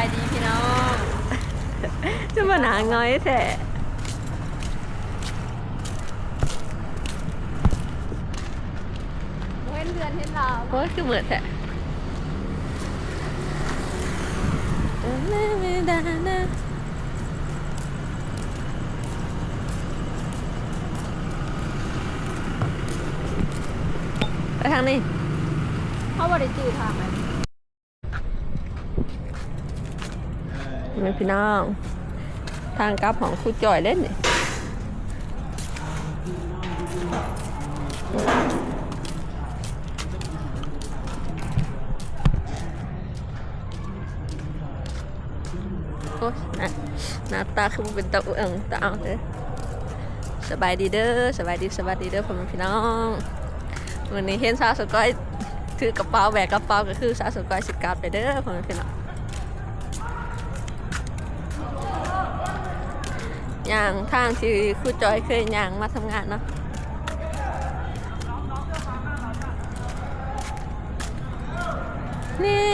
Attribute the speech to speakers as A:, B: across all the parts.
A: ายดีพี่น้อง
B: จะมาหนาง้อยแท้
A: เห็นเดือนเห็นเรา
B: โอ้ยคือเหมือนแท้ไปทางนี้
A: เขาบริจืดทางไหม
B: แม่พี่น้อง ทางกลับของครูจอยเล่นนี่โอ้ยหน้าตาคือเป็นตาเอืองตาเอาเด้อสบายดีเด้อสบายดีสบายดีเด้อพ่อแม่พี่น้องวันนี้เห็นสาวสก้อยถือกระเป๋าแบกกระเป๋าก็คือสาวสก้อยสิกลับไปเด้อพ่อแม่พี่น้อง ย่างทางที่ครูจอยเคยย่างมาทำงานเนาะนี่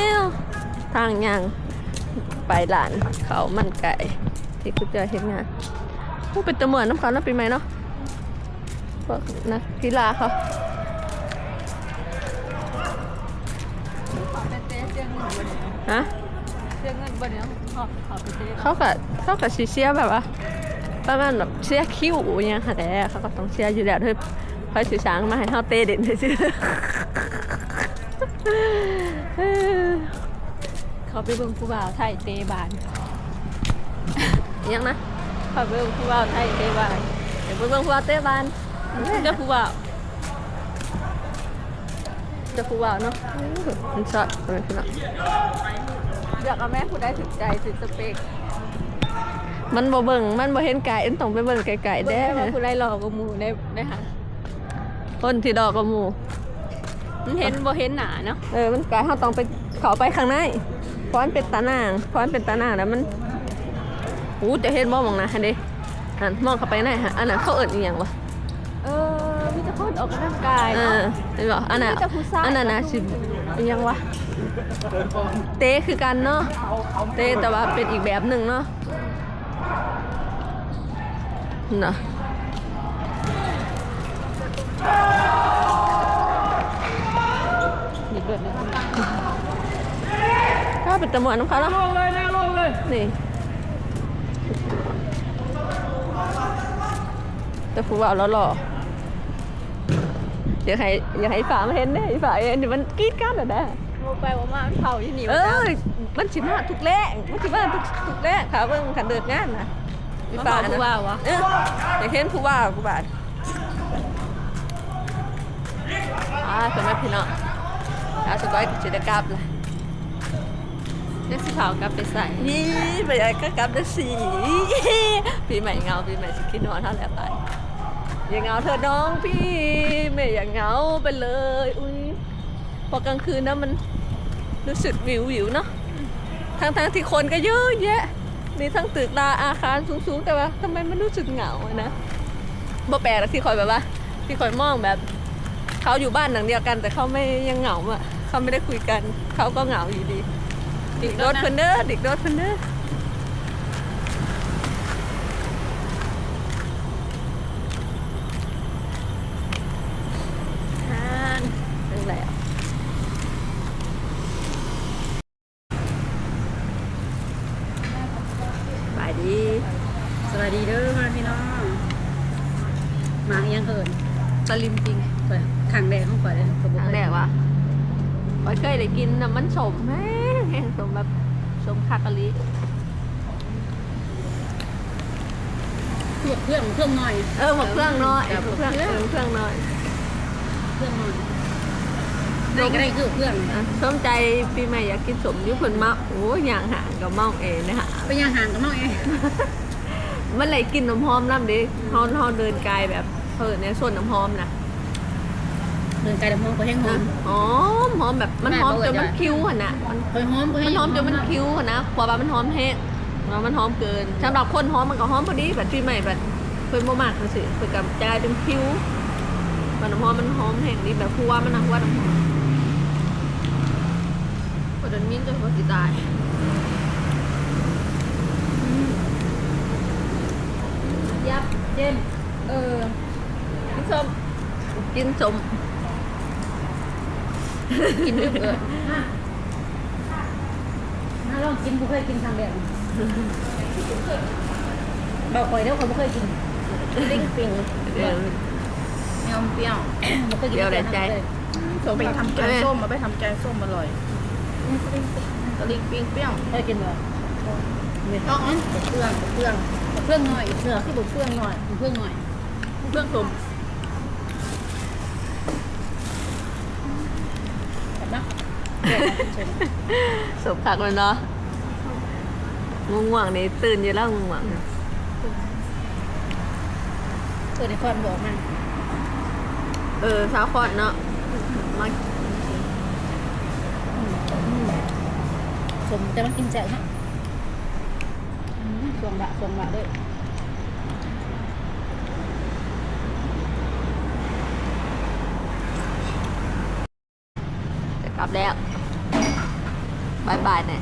B: ทางย่างไปหลานเขามันไก่ที่ครูจอยเห็นงานผู้เป็นตะเหมือนน้ำเขาน้ำปีใหม่เนาะพวกนักกีฬาเขา
A: ขอเป็นเต้เสียเงินบนนี้
B: ฮะ
A: เสียเงินบนนี้ขอขอเป็นเต้
B: เขากับเขากับซีเซียแบบว่า ประมาณแบบเสียคิ้วอหยังค่ะแต่เขาก็ต้องเสียอยู่แล้วด้วยคอยสื่อสารมาให้เขาเตะเด่นซื่อๆ
A: เขาไปเบิ่งผู้บ่าวไทยเตบาน
B: ยังนะ
A: เขาไปเบิ่งผู้บ่าวไทยเตบาน
B: เดี๋ยวไปเบิ่งผู้ว่าเตะบาน
A: เลือกผู้บ่าว
B: จะผู้ว่าเนาะมันชอบมันคือเนาะ
A: เลือกเอาแม่ผู้ได้ถึงใจถึงสเปค
B: มันบ่เบิ่งมันบ่เห็นไก่อันต้องไปเบิ่งไก่ๆ
A: เบิ่ง
B: แด้
A: ได้ว่าผู้ได้หลอกกับหมูได้ได้หา
B: คนที่ดอกกระหมู
A: มันเห็นบ่เห็นหนาเนาะ
B: เออมันไก่เฮาต้องไปเข้าไปข้างในเพราะมันเป็นตานางเพราะมันเป็นตานางแล้วมันอู้จะเห็นบ่มองนะอันนี้อันมองเข้าไปในฮะอันนั้นเขาเอิ้นอีหยังวะ
A: เออมีแต่คนออกกำลังกาย
B: เอ
A: เนาะ
B: อเห็นบ่อันน่ะ
A: มีแต่ผู้ชาย
B: อันนั้นน่ะสิอีหยังวะเตะคือกันเนาะเตะแต่ว่าเป็นอีกแบบหนึงเนาะ น่ะ
A: มีเบิดเลย
B: ถ้าเป็นตำรวจน้ำเขาแล้ว
A: ลงเลยนะลงเลย
B: นี่แต่ผู้บ่าวหล่อๆอยากให้อยากให้ฝามาเห็นเนี่ยฝาเห็นเดี๋ยวมันกรีดกันอะนะ
A: ลงไปว่ามามันเผาที่นี่
B: เอ
A: ว่า
B: อมันสิมาทุกแรกมันสิมาทุกทุกแรกค่ะเบิ่งขันเดินงานนะ
A: มาเผาผู้ว่าวะ
B: เอออยากเห็นผู้บ่าวผู้บ่าวอ่าสมัยพี่น้องอาสก้อยกับจิตรกรรมเลย
A: เด็กสิเผากลับไปใส่
B: นี่ไปไหนก็กลับได้สีปีใหม่เงาปีใหม่สกินนอนเท่าไหร่ไปอย่าเหงาเธอน้องพี่ไม่อย่าเหงาไปเลยอุ้ยพอกลางคืนนะมันรู้สึกวิววิวๆเนาะทั้งทั้งๆที่คนก็เยอะแยะ มีทั้งตึกดาอาคารสูงๆ แต่ว่าทำไมมันรู้สึกเหงาอะนะบ่แปลกที่คอยแบบว่า ที่คอยมองแบบ เขาอยู่บ้านหลังเดียวกัน แต่เขาไม่ยังเหงาอะเขาไม่ได้คุยกัน เขาก็เหงาอยู่ดีดิกโดดเพิ่นเด้อดิกโดดเพิ่นเด้อทางถึงแล้วไปดี
A: สวัสดีเด้อมาพี่น้อง มายังเหิน
B: ส ลิมจริง
A: เปิดขังแดงของข่อยเลยกระ
B: ครั้งแรกวะไว้เคยได้กินน้ำมันสมแห้งแห้งสมแบบสมคากะลิ
A: เครื่องเครื่องเครื่องหน่อย
B: เออหมกเครื่องน้อยเออหมกเครื่องเออหมกเครื่องน้อย
A: เครื่องหน่อยได้ก็ได้คือเครื่อง
B: อะสมใจปีใหม่อยากกินสมอยุคนมาโอ้ยอย่างห่างกับเมาเองนะฮะ
A: ไปย่างห่างกับน้องเอง
B: มันเลยกินน้ำหอมน้ำดิฮอนฮอนเดินไกลแบบ เปิดในส่วนน้ำหอมนะ
A: เหมือนไก่ดำหอมก็แห้งหอม
B: หอมหอมแบบมันหอมจนมันคิ้วอ่นะมั
A: หอม
B: มัน
A: ห
B: อมจนมันคิ้วนะกว่ามันหอมแห้งมันหอมเกินสำหรับคนหอมมันก็หอมพอดีแบบที่ใหม่แบบเพิ่นบ่มากจังซี่เพิ่นก็กลายเป็นคิ้วมันหอมมันหอมแห้งดีแบบคือว่ามันนัะว่าน้ำหอมพอดนมิ้นจนพอสิตายยับเจมเออ กินสม
A: กินอึบเอิดน่าลองกินบ่เคยกินครั้งแรกบอกคอยเด้อคนบ่เคยกินลิ้งปิง
B: เดี๋ยว
C: เปรี้ยวเปรี้ยว
A: บ่เคยกิน
B: เดี๋ยวได้ใจ
C: ส้มไปทำแกงส้มมาไปทำแกงส้มอร่อยตะลิงปิ้งเปรี้ยว
A: เคยกินบ่ไม่
C: ต้องอันเครื่องเครื่อง
A: เพื่องหน่อยเสือที่บ่เพื่องหน่อยเพื่องหน่อย
C: เครื่องส้ม
A: แบบนะ
B: สมผักเลยเนาะง่วงๆนี่ตื่นอยู่แล้วง่วง
A: เออในคอนบอกมัน
B: ๆเออเช้าคอดเนาะมา
A: สมแต่มันกินแจ่วฮะสวงละสวงละด้วย
B: จะกลั บแล้วบายบายเนี่ย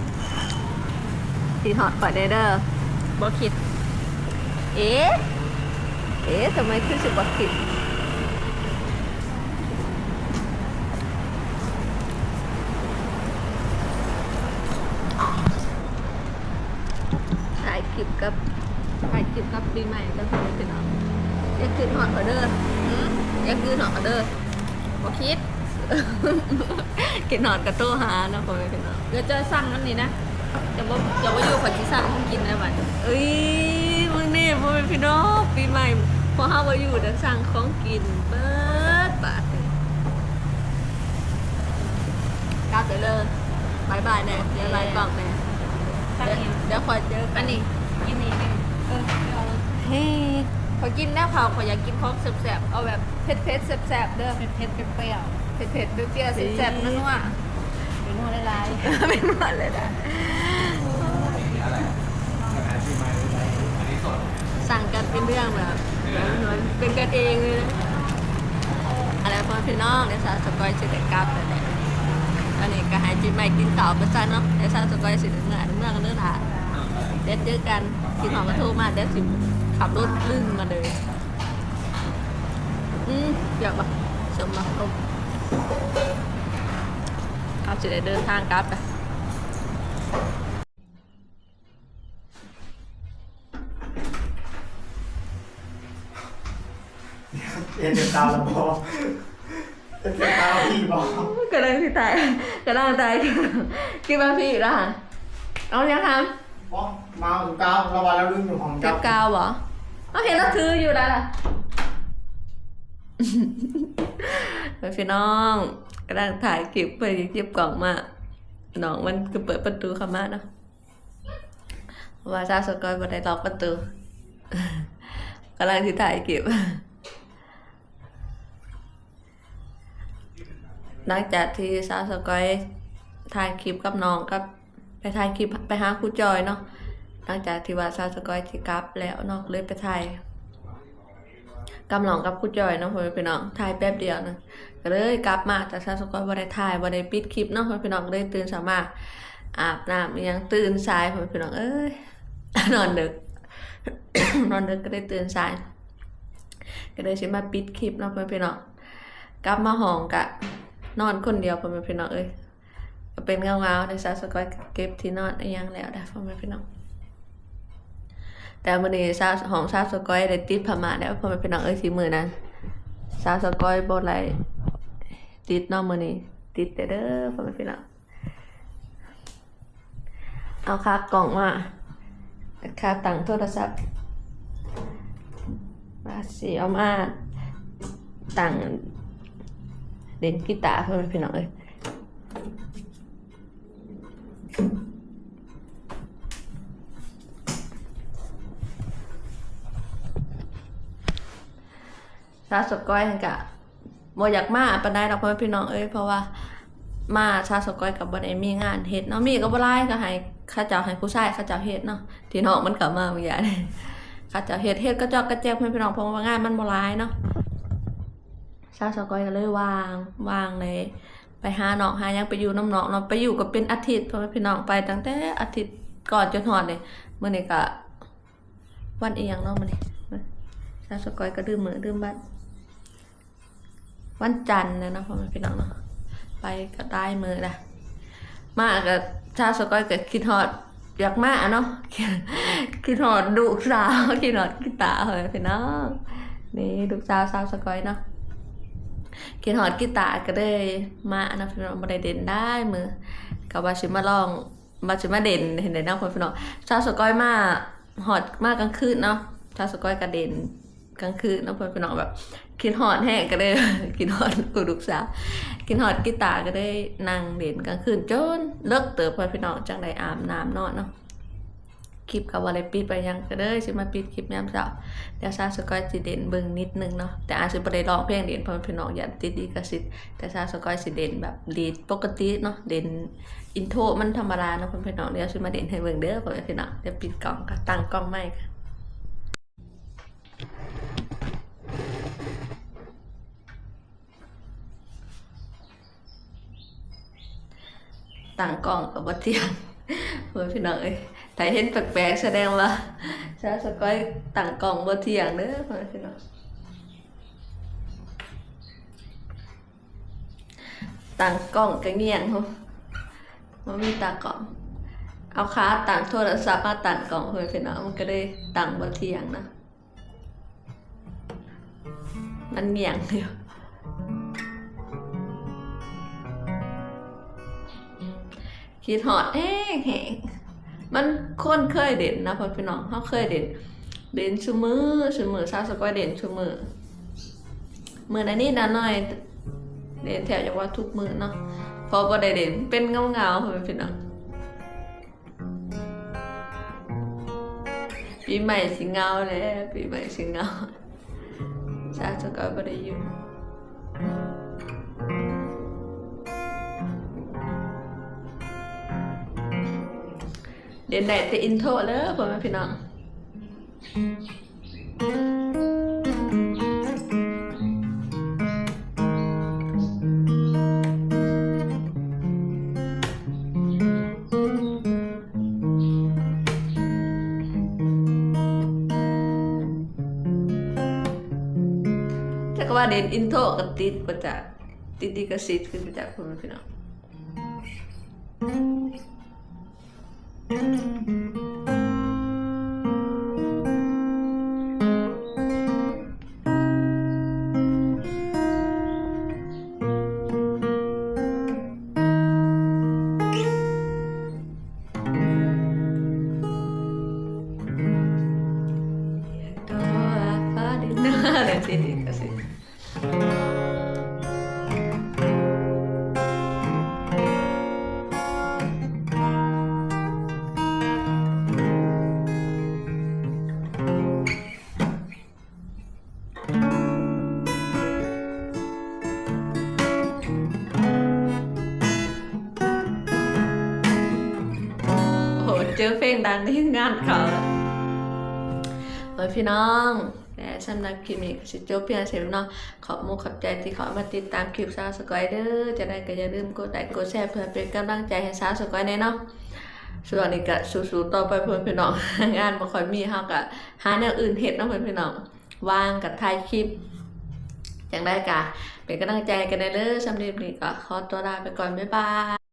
B: ทีหอดก่อนเดอเด้อ
C: บ่คิด
B: เอ๊ะ เอ๊ะทำไมขึ้นสึกว่าผิดถ่ายคลิปกับถ่ายคลิปกับปีใหม่ก็คือเป็นเอาอยากคืนหอดก่อนเดอหืมอยากคืนหอดก่อนเด้อ
C: บ่คิด
B: กินหอดกระตู้หาเนาะพ่อแม่พี่น้อง
C: เดี๋ยวจะสั่งอันนี้นะจะบ่จะบ่อยู่ขอสิสั่งให้กินนะบัด
B: เอ้ยมึงนี่พ่อแม่พี่น้องปีใหม่พอเฮามาอยู่เดี๋ยวสั่งของกินเบิดบาทเลยกลับเดี๋ยวเลยบายบายแน่เดี๋ยวไลน์กล่องแน่
C: สั่ง
B: เดี๋ยว
C: อีก
B: เดี๋ยวคอยเจอ
C: อั
B: กัน
C: นนี้กินนี่นี่เออเอาเลย
B: เฮ้ย
C: ขอกินแล้วค่ะขออยากกินของแซ่บๆเอาแบบเผ็ดๆแซ่บๆเด้อ
A: เผ็ดเผ็ดเปรี้ยว
C: เผ็ดๆเปรี้ยวๆแซ่บๆนัว
A: เป็นหัวลาย
B: ไม่หมดเลยนะสั่งกันเป็นเรื่องแบบเหมือนเป็นกันเองเลยนะอะไรพอพี่น้องเดี๋ยวสาวสกอยสิเด็กกลับเลยแหละอันนี้ก็ใหายจีใหม่กินเต่าไปซะเนาะเดี๋ยวสาวสกอยสิเด็กเมื่อเมื่อกันเนื้อหาเดี๋ยวเจอกันกินหอมกระทูมาเดี๋ยวสิขับรถลึ่งมาเลยอืมเดี๋ยวปะสมมาลม เอาสิได้เดินทางกลับไป
D: เอ็นเดือดตาลำบอเอ็นเดือดตาพี่บอก
B: กำลังที่ตายกำลังตายคิดว่าพี่อยู่แล้วค่ะเอายังท
D: อ๋อมาถึงเก้าระวันแล้วลืมอยู่ของำ
B: เก็
D: เจ้า
B: บกาวเหรอเอาเห็นแล้วถืออยู่แล้วล่ะไป พี่น้องกำลังถ่ายคลิปไปเก็บกล่องมาน้องมันก็เปิดประตูเข้ามาเนาะว่าซาสกอยบ่ได้ล็อกประตูกำลังที่ถ่ายคลิปหลังจากที่ซาสกอยถ่ายคลิปกับน้องกับ ไปถ่ายคลิปไปหาครูจอยเนาะหลังจากที่ว่าซาสกอยที่กลับแล้วเนาะเลยไปถ่าย กำลองกับครูจอยเนาะพ่อแม่พี่น้องถ่ายแป๊บเดียวนะก็เลยกลับมาแต่ซาสกอยบ่ได้ถ่ายบ่ได้ปิดคลิปเนาะพ่อแม่พี่น้องก็เลยตื่นสามารถอาบน้ำอิหยังตื่นสายพ่อแม่พี่น้องเอ้ยนอนดึกนอนดึกก็ได้ตื่นสาย ก็เลยสิมาปิดคลิปเนาะพ่อแม่พี่น้องกลับมาห้องกะนอนคนเดียวพ่อแม่พี่น้องเอ้ยเป็นเงาเงาๆในซาสกอยเก็บที่นอนอีหยังแล้วได้พ่อแม่พี่น้อง แต่มื้อนี้ซาของซาสกอยได้ติดพม่าแล้วพ่อแม่พี่น้องเอ้ยสิมื้อนั้นซาสกอยบ่ได้ติดเนาะมื้อนี้ติดแต่เด้อพ่อแม่พี่น้องเอาค่ากล่องมาค่าตังค์โทรศัพท์มาสิเอามาตังค์เล่นกีตาร์เพื่อนพี่น้องเอ้ย ซาสก้อยหันกะบ่อยากมาปานใดดอกพ่อนพี่น้องเอ้ยเพราะว่ามาซาสก้อยกับบ่ได้มีงานเฮ็ดเนาะมีก็บ่หลายก็ให้ข้าเจ้าให้ผู้ชายข้าเจ้าเฮ็ดเนาะที่น้องมันก็มาบางอย่างนี่ข้าเจ้าเฮ็ดเฮ็ดก็จอกกระแจกเพื่อนพี่น้องเพราะว่างานมันบ่หลายเนาะชาสก้อยก็เลยวางวางเลยไปหาน้องหายังไปอยู่น้ำน้องเนาะไปอยู่ก็เป็นอาทิตย์พราะว่พี่น้องไปตั้งแต่อาทิตย์ก่อนจนหอดเลยเมื่อนี้ก็วันเอียงเนาะมื่อนี้ชาสกอยก็ดื่มมือดื่มบัตร วันจันทร์นะเนาะพ่อแม่พี่น้องเนาะไปก็ได้มือละมากับชาสก้อยกับคิดฮอดอยากมาเนาะคิดฮอดดุสาวคิดฮอดกีตาเฮ้ยพี่น้องนี่ลูกสาวสาวสก้อยเนาะคิดฮอดกีตาก็เลยมาเนาะพี่น้องบ่ได้เด่นได้มือก็ว่าสิมาลองว่าสิมาเด่นเห็นได้เนาะพ่อพี่น้องชาสก้อยมาฮอดมากกลางคืนเนาะชาสก้อยก็เด่น กลางคืนเนาะพ่อพี่น้องแบบกินหอดแห้งก็ได้กินหอดกูลูกสาวกินหอดกีตาก็ได้นั่งเล่นกลางคืนจนเลิกเติบพอพี่น้องจังได้อาบน้ำนอนเนาะคลิปกับวาเลปิดไปยังก็ได้สิมาปิดคลิปยามเช้าเดี๋ยวซาสกอยสิเด่นเบิ่งนิดนึงเนาะแต่อาจจะบ่ได้ร้องเพลงเด่นเพราะพี่น้องอย่าติดดีกสิทธิ์แต่ซาสกอยสิเด่นแบบดีดปกติเนาะเด่นอินโทรมันธรรมดาเนาะพี่น้องเดี๋ยวสิมาเด่นให้เบิ่งเด้อพ่อพี่น้องเดี๋ยวปิดกล่องก็ตั้งกล้องใหม่ค่ะ ต่างกล่องกับบัเทียงเพื่อพี่น้องเอ้ยแต่เห็นแปลกๆแสดงว่าชาสก้อยต่างกล่องบัเทียงเด้อเพื่อพี่น้องต่างกล่องกระเงียงเขามันมีตากล่อง เอาขาต่างโทรศัพท์มาต่างกล่องเพื่อพี่น้องมันก็ได้ต่างบัเทียงนะมันเงียงอยู่ คิดหอดแห้งแห้งมันคนเคยเด่นนะพ่อพี่น้องเขาเคยเด่น เด่นชูมือชูมือซาสก้อยเด่นชูมือมือนันนี่นะหน่อย เด่นแถวอย่างว่าทุกมือเนาะพอบ่ได้เด่นเป็นเงาเงาพ่อพี่น้องปีใหม่สิเงาแล้วปีใหม่สิเงาซาสก้อยบ่ได้อยู่ เด่นได้แต่อินโทรเลยพ่อแม่พี่น้องแต่ก็ว่าเด่นอินโทรก็ติดประจักติดดีกระสิทธิ์ขึ้นประจักพ่อแม่พี่น้อง ตัวฟ้าดิานเขาแล้วเอ้ยพี่น้องและสำหรับคลิปนี้ก็สิจบเพียงเท่านี้เนาะขอบมุกขอบใจที่เขามาติดตามคลิปสาวสกอยเด้อจะได้ก็อย่าลืมกดไลค์กดแชร์เพื่อเป็นกำลังใจให้สาวสกอยแน่เนาะส่วนนี้ก็สู้ๆต่อไปเพื่อนพี่น้องงานบ่ค่อยมีเฮาก็หาแนวอื่นเฮ็ดเนาะเพื่อนพี่น้องว่างกับถ่ายคลิปจังได้ก็เป็นกำลังใจกันได้เลยสำหรับคลิปนี้ก็ขอตัวลาไปก่อนบ๊ายบาย